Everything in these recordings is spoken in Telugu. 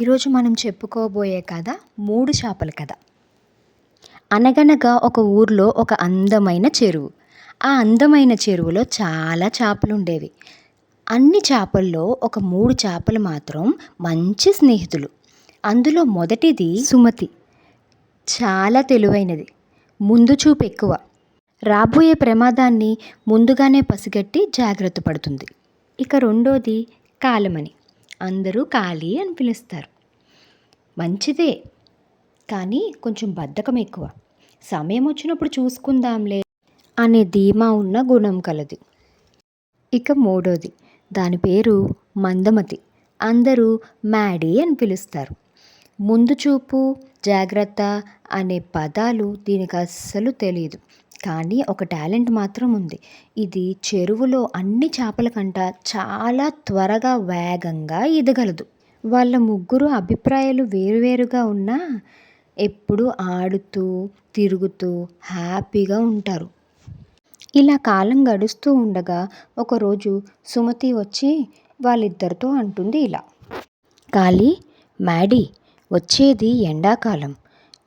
ఈరోజు మనం చెప్పుకోబోయే కథ మూడు చేపల కథ. అనగనగా ఒక ఊర్లో ఒక అందమైన చెరువు. ఆ అందమైన చెరువులో చాలా చేపలు ఉండేవి. అన్ని చేపల్లో ఒక మూడు చేపలు మాత్రం మంచి స్నేహితులు. అందులో మొదటిది సుమతి. చాలా తెలివైనది. ముందు చూపు ఎక్కువ. రాబోయే ప్రమాదాన్ని ముందుగానే పసిగట్టి జాగ్రత్త పడుతుంది. ఇక రెండోది కాలమణి. అందరూ ఖాళీ అని పిలుస్తారు. మంచిదే కానీ కొంచెం బద్ధకం ఎక్కువ. సమయం వచ్చినప్పుడు చూసుకుందాంలే అనే ధీమా ఉన్న గుణం కలది. ఇక మూడోది దాని పేరు మందమతి. అందరూ మ్యాడీ అని పిలుస్తారు. ముందు చూపు జాగ్రత్త అనే పదాలు దీనికి అస్సలు తెలియదు కానీ ఒక టాలెంట్ మాత్రం ఉంది. ఇది చెరువులో అన్ని చేపల కంట చాలా త్వరగా వేగంగా ఈదగలదు. వాళ్ళ ముగ్గురు అభిప్రాయాలు వేరువేరుగా ఉన్నా ఎప్పుడు ఆడుతూ తిరుగుతూ హ్యాపీగా ఉంటారు. ఇలా కాలం గడుస్తూ ఉండగా ఒకరోజు సుమతి వచ్చి వాళ్ళిద్దరితో అంటుంది ఇలా. కాళీ మ్యాడీ వచ్చేది ఎండాకాలం.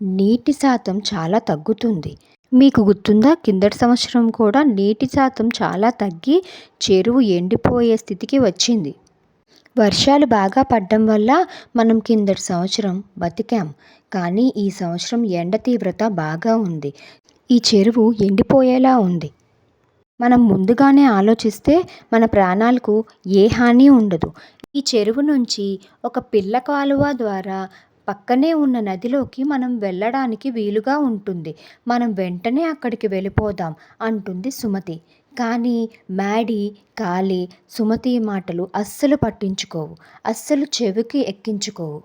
నీటి శాతం చాలా తగ్గుతుంది. మీకు గుర్తుందా? కిందటి సంవత్సరం కూడా నీటి శాతం చాలా తగ్గి చెరువు ఎండిపోయే స్థితికి వచ్చింది. వర్షాలు బాగా పడ్డం వల్ల మనం కిందటి సంవత్సరం బతికాం. కానీ ఈ సంవత్సరం ఎండ తీవ్రత బాగా ఉంది. ఈ చెరువు ఎండిపోయేలా ఉంది. మనం ముందుగానే ఆలోచిస్తే మన ప్రాణాలకు ఏ హాని ఉండదు. ఈ చెరువు నుంచి ఒక పిల్ల కాలువ ద్వారా పక్కనే ఉన్న నదిలోకి మనం వెళ్ళడానికి వీలుగా ఉంటుంది. మనం వెంటనే అక్కడికి వెళ్ళిపోదాం అంటుంది సుమతి. కానీ మ్యాడీ కాళీ సుమతి మాటలు అస్సలు పట్టించుకోవు. అస్సలు చెవికి ఎక్కించుకోవు.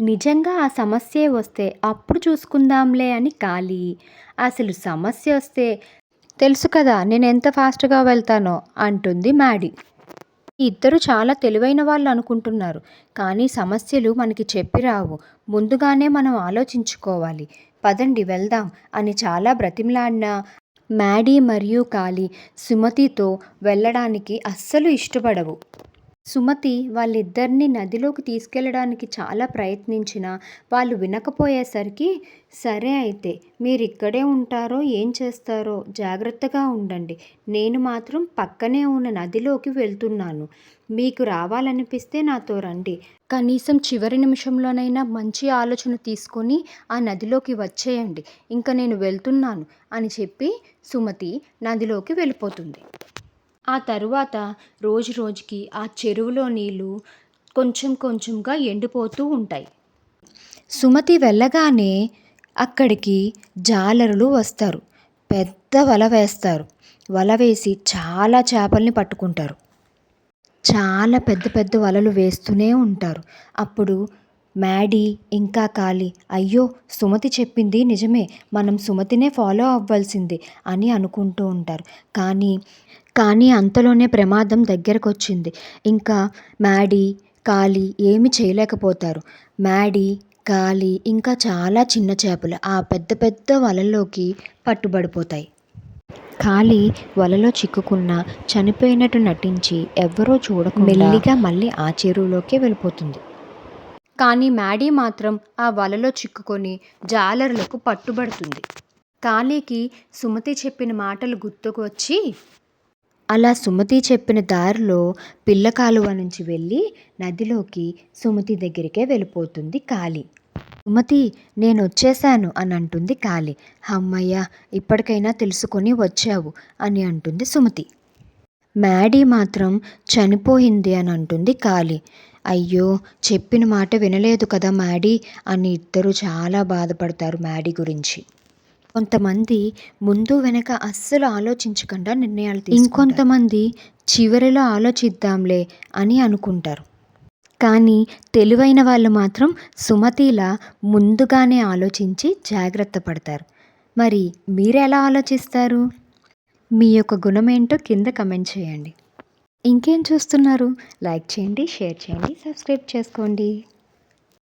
నిజంగా ఆ సమస్యే వస్తే అప్పుడు చూసుకుందాంలే అని కాళీ. అసలు సమస్య వస్తే తెలుసు కదా నేను ఎంత ఫాస్ట్గా వెళ్తానో అంటుంది మ్యాడీ. ఇద్దరు చాలా తెలివైన వాళ్ళు అనుకుంటున్నారు. కానీ సమస్యలు మనకి చెప్పి రావు. ముందుగానే మనం ఆలోచించుకోవాలి. పదండి వెళ్దాం అని చాలా బ్రతిమలాడిన మ్యాడీ మరియు కాళీ సుమతితో వెళ్ళడానికి అస్సలు ఇష్టపడవు. సుమతి వాళ్ళిద్దరిని నదిలోకి తీసుకెళ్ళడానికి చాలా ప్రయత్నించినా వాళ్ళు వినకపోయేసరికి సరే అయితే మీరు ఇక్కడే ఉంటారో ఏం చేస్తారో జాగ్రత్తగా ఉండండి. నేను మాత్రం పక్కనే ఉన్న నదిలోకి వెళ్తున్నాను. మీకు రావాలనిపిస్తే నాతో రండి కనీసం చివరి నిమిషంలోనైనా మంచి ఆలోచన తీసుకొని ఆ నదిలోకి వచ్చేయండి. ఇంకా నేను వెళ్తున్నాను అని చెప్పి సుమతి నదిలోకి వెళ్ళిపోతుంది. ఆ తరువాత రోజు రోజుకి ఆ చెరువులో నీళ్ళు కొంచెం కొంచెంగా ఎండిపోతూ ఉంటాయి. సుమతి వెళ్ళగానే అక్కడికి జాలరులు వస్తారు. పెద్ద వల వేస్తారు. వల వేసి చాలా చేపల్ని పట్టుకుంటారు. చాలా పెద్ద పెద్ద వలలు వేస్తూనే ఉంటారు. అప్పుడు మ్యాడీ ఇంకా కాళీ. అయ్యో సుమతి చెప్పింది నిజమే. మనం సుమతినే ఫాలో అవ్వాల్సింది అని అనుకుంటూ ఉంటారు. కానీ కానీ అంతలోనే ప్రమాదం దగ్గరకు వచ్చింది ఇంకా మ్యాడీ కాళీ ఏమి చేయలేకపోతారు. మ్యాడీ కాళీ ఇంకా చాలా చిన్న చేపలు ఆ పెద్ద పెద్ద వలల్లోకి పట్టుబడిపోతాయి. కాలి వలలో చిక్కుకున్న చనిపోయినట్టు నటించి ఎవ్వరూ చూడకుండా మెల్లిగా మళ్ళీ ఆ చెరువులోకి వెళ్ళిపోతుంది. కానీ మ్యాడీ మాత్రం ఆ వలలో చిక్కుకొని జాలరులకు పట్టుబడుతుంది. కాళీకి సుమతి చెప్పిన మాటలు గుర్తుకు వచ్చి అలా సుమతి చెప్పిన దారిలో పిల్ల కాలువ నుంచి వెళ్ళి నదిలోకి సుమతి దగ్గరికే వెళ్ళిపోతుంది కాళీ. సుమతి నేను వచ్చేసాను అని అంటుంది కాళి. అమ్మయ్య ఇప్పటికైనా తెలుసుకొని వచ్చావు అని అంటుంది సుమతి. మ్యాడీ మాత్రం చనిపోయింది అని అంటుంది కాళి. అయ్యో చెప్పిన మాట వినలేదు కదా మ్యాడీ అని ఇద్దరు చాలా బాధపడతారు మ్యాడీ గురించి. కొంతమంది ముందు వెనక అస్సలు ఆలోచించకుండా నిర్ణయాలు ఇంకొంతమంది చివరిలో ఆలోచిద్దాంలే అని అనుకుంటారు. కానీ తెలివైన వాళ్ళు మాత్రం సుమతిలా ముందుగానే ఆలోచించి జాగ్రత్త పడతారు. మరి మీరు ఎలా ఆలోచిస్తారు? మీ యొక్క గుణం ఏంటో కింద కమెంట్ చేయండి. ఇంకేం చూస్తున్నారు? లైక్ చేయండి షేర్ చేయండి సబ్స్క్రైబ్ చేసుకోండి.